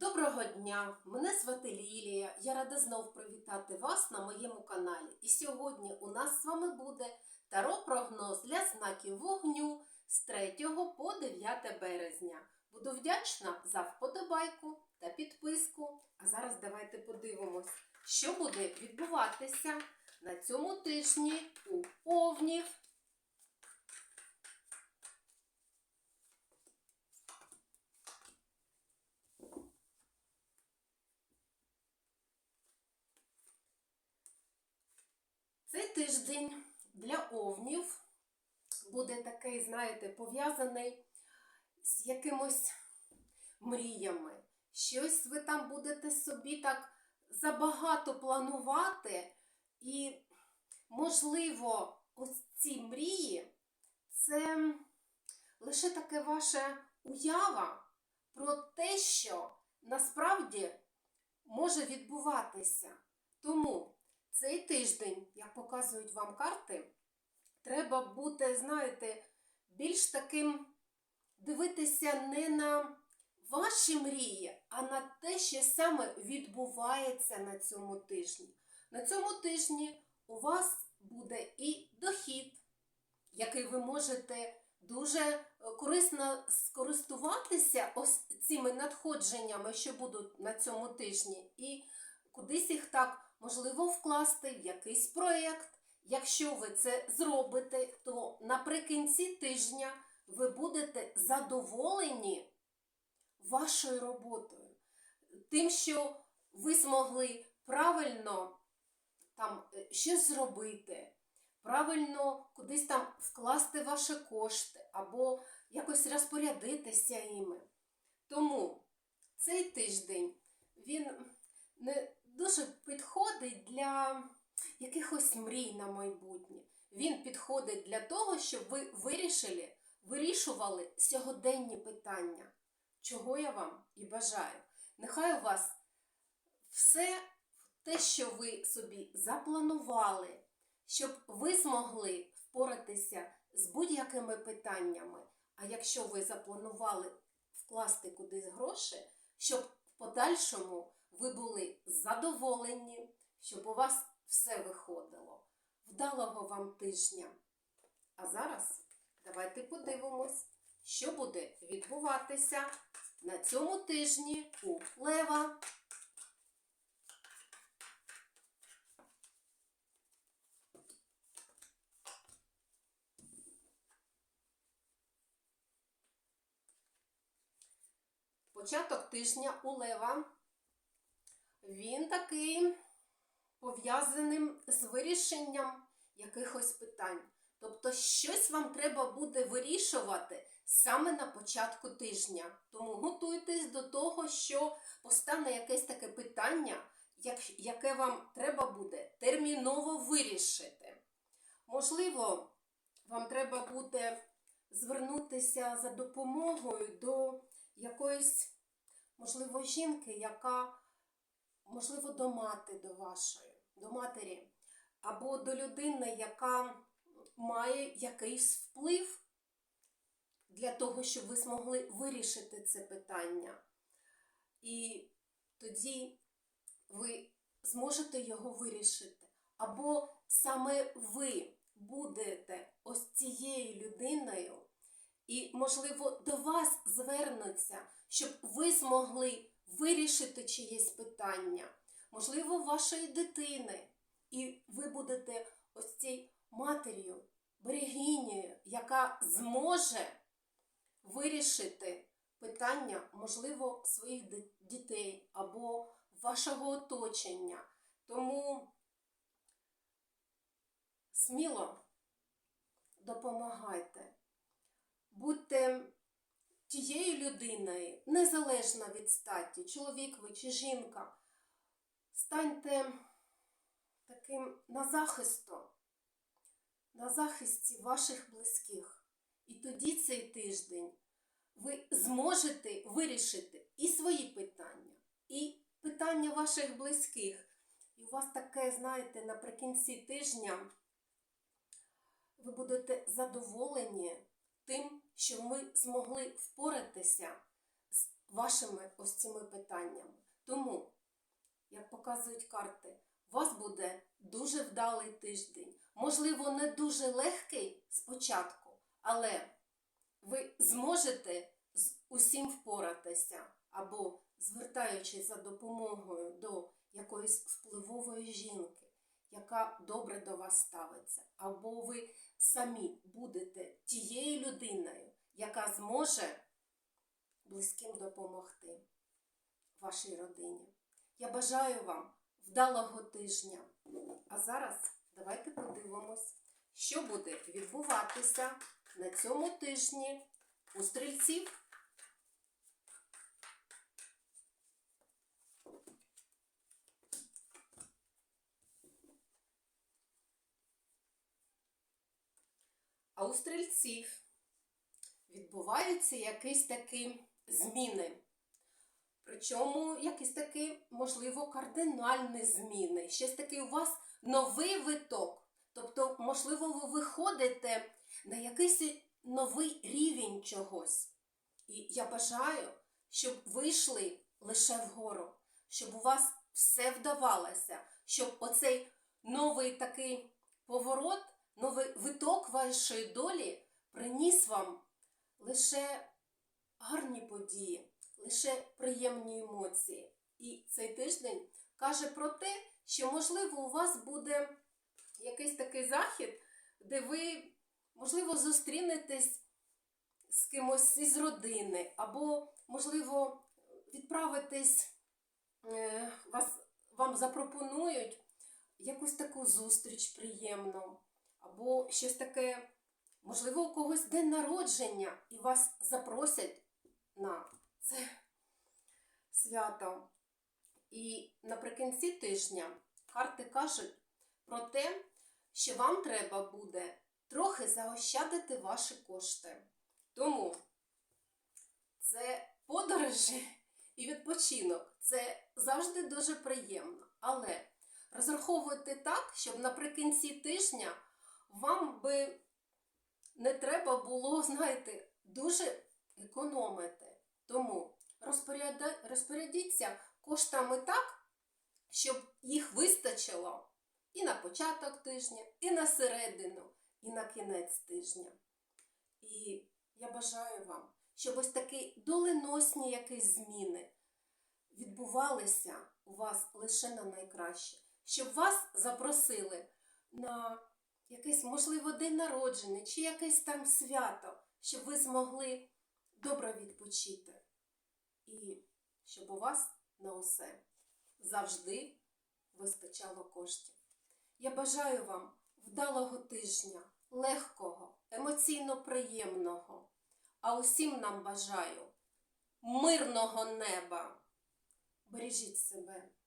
Доброго дня! Мене звати Лілія. Я рада знов привітати вас на моєму каналі. І сьогодні у нас з вами буде таро-прогноз для знаків вогню з 3 по 9 березня. Буду вдячна за вподобайку та підписку. А зараз давайте подивимось, що буде відбуватися на цьому тижні у Овнів. Цей тиждень для овнів буде такий, знаєте, пов'язаний з якимось мріями. Щось ви там будете собі так забагато планувати, і, можливо, ось ці мрії це лише таке ваша уява про те, що насправді може відбуватися. Тому цей тиждень, як показують вам карти, треба бути, знаєте, більш таким дивитися не на ваші мрії, а на те, що саме відбувається на цьому тижні. На цьому тижні у вас буде і дохід, який ви можете дуже е, корисно скористуватися ось цими надходженнями, що будуть на цьому тижні, і кудись їх так можливо вкласти в якийсь проєкт. Якщо ви це зробите, то наприкінці тижня ви будете задоволені вашою роботою, тим, що ви змогли правильно там е, щось зробити, правильно кудись там вкласти ваші кошти або якось розпорядитися іми. Тому цей тиждень він не дуже підходить для якихось мрій на майбутнє. Він підходить для того, щоб ви вирішили, вирішували сьогоденні питання, чого я вам і бажаю. Нехай у вас все те, що ви собі запланували, щоб ви змогли впоратися з будь-якими питаннями. А якщо ви запланували вкласти кудись гроші, щоб в подальшому ви були задоволені, щоб у вас все виходило. Вдалого вам тижня! А зараз давайте подивимось, що буде відбуватися на цьому тижні у Лева. Початок тижня у Лева. Він такий пов'язаним з вирішенням якихось питань. Тобто, щось вам треба буде вирішувати саме на початку тижня. Тому готуйтесь до того, що постане якесь таке питання, яке вам треба буде терміново вирішити. Можливо, вам треба буде звернутися за допомогою до якоїсь, можливо, жінки, яка можливо, до мати до вашої, до матері, або до людини, яка має якийсь вплив для того, щоб ви змогли вирішити це питання. І тоді ви зможете його вирішити. Або саме ви будете ось цією людиною, і, можливо, до вас звернуться, щоб ви змогли вирішити чиєсь питання, можливо, вашої дитини. І ви будете ось цій матір'ю, берегинею, яка зможе вирішити питання, можливо, своїх дітей або вашого оточення. Тому сміло допомагайте. Будьте тією людиною, незалежно від статі, чоловік ви чи жінка, станьте таким на захисту, на захисті ваших близьких. І тоді цей тиждень ви зможете вирішити і свої питання, і питання ваших близьких. І у вас таке, знаєте, наприкінці тижня ви будете задоволені тим, що ми змогли впоратися з вашими ось цими питаннями. Тому, як показують карти, у вас буде дуже вдалий тиждень. Можливо, не дуже легкий спочатку, але ви зможете з усім впоратися або звертаючись за допомогою до якоїсь впливової жінки, яка добре до вас ставиться, або ви самі будете тією людиною, яка зможе близьким допомогти вашій родині. Я бажаю вам вдалого тижня. А зараз давайте подивимось, що буде відбуватися на цьому тижні у стрільців. У стрільців відбуваються якісь такі зміни. Причому якісь такі, можливо, кардинальні зміни. Щось такий у вас новий виток. Тобто, можливо, ви виходите на якийсь новий рівень чогось. І я бажаю, щоб ви йшли лише вгору, щоб у вас все вдавалося, щоб оцей новий такий поворот, новий виток вашої долі приніс вам лише гарні події, лише приємні емоції. І цей тиждень каже про те, що, можливо, у вас буде якийсь такий захід, де ви, можливо, зустрінетесь з кимось із родини, або, можливо, відправитесь, е, вас, вам запропонують якусь таку зустріч приємну, або щось таке, можливо, у когось день народження, і вас запросять на це свято. І наприкінці тижня карти кажуть про те, що вам треба буде трохи заощадити ваші кошти. Тому це подорожі і відпочинок. Це завжди дуже приємно. Але розраховуйте так, щоб наприкінці тижня вам би не треба було, знаєте, дуже економити. Тому розпорядіться коштами так, щоб їх вистачило і на початок тижня, і на середину, і на кінець тижня. І я бажаю вам, щоб ось такі доленосні якісь зміни відбувалися у вас лише на найкраще, щоб вас запросили на якийсь, можливо, день народження чи якесь там свято, щоб ви змогли добре відпочити. І щоб у вас на усе завжди вистачало коштів. Я бажаю вам вдалого тижня, легкого, емоційно приємного, а усім нам бажаю мирного неба. Бережіть себе.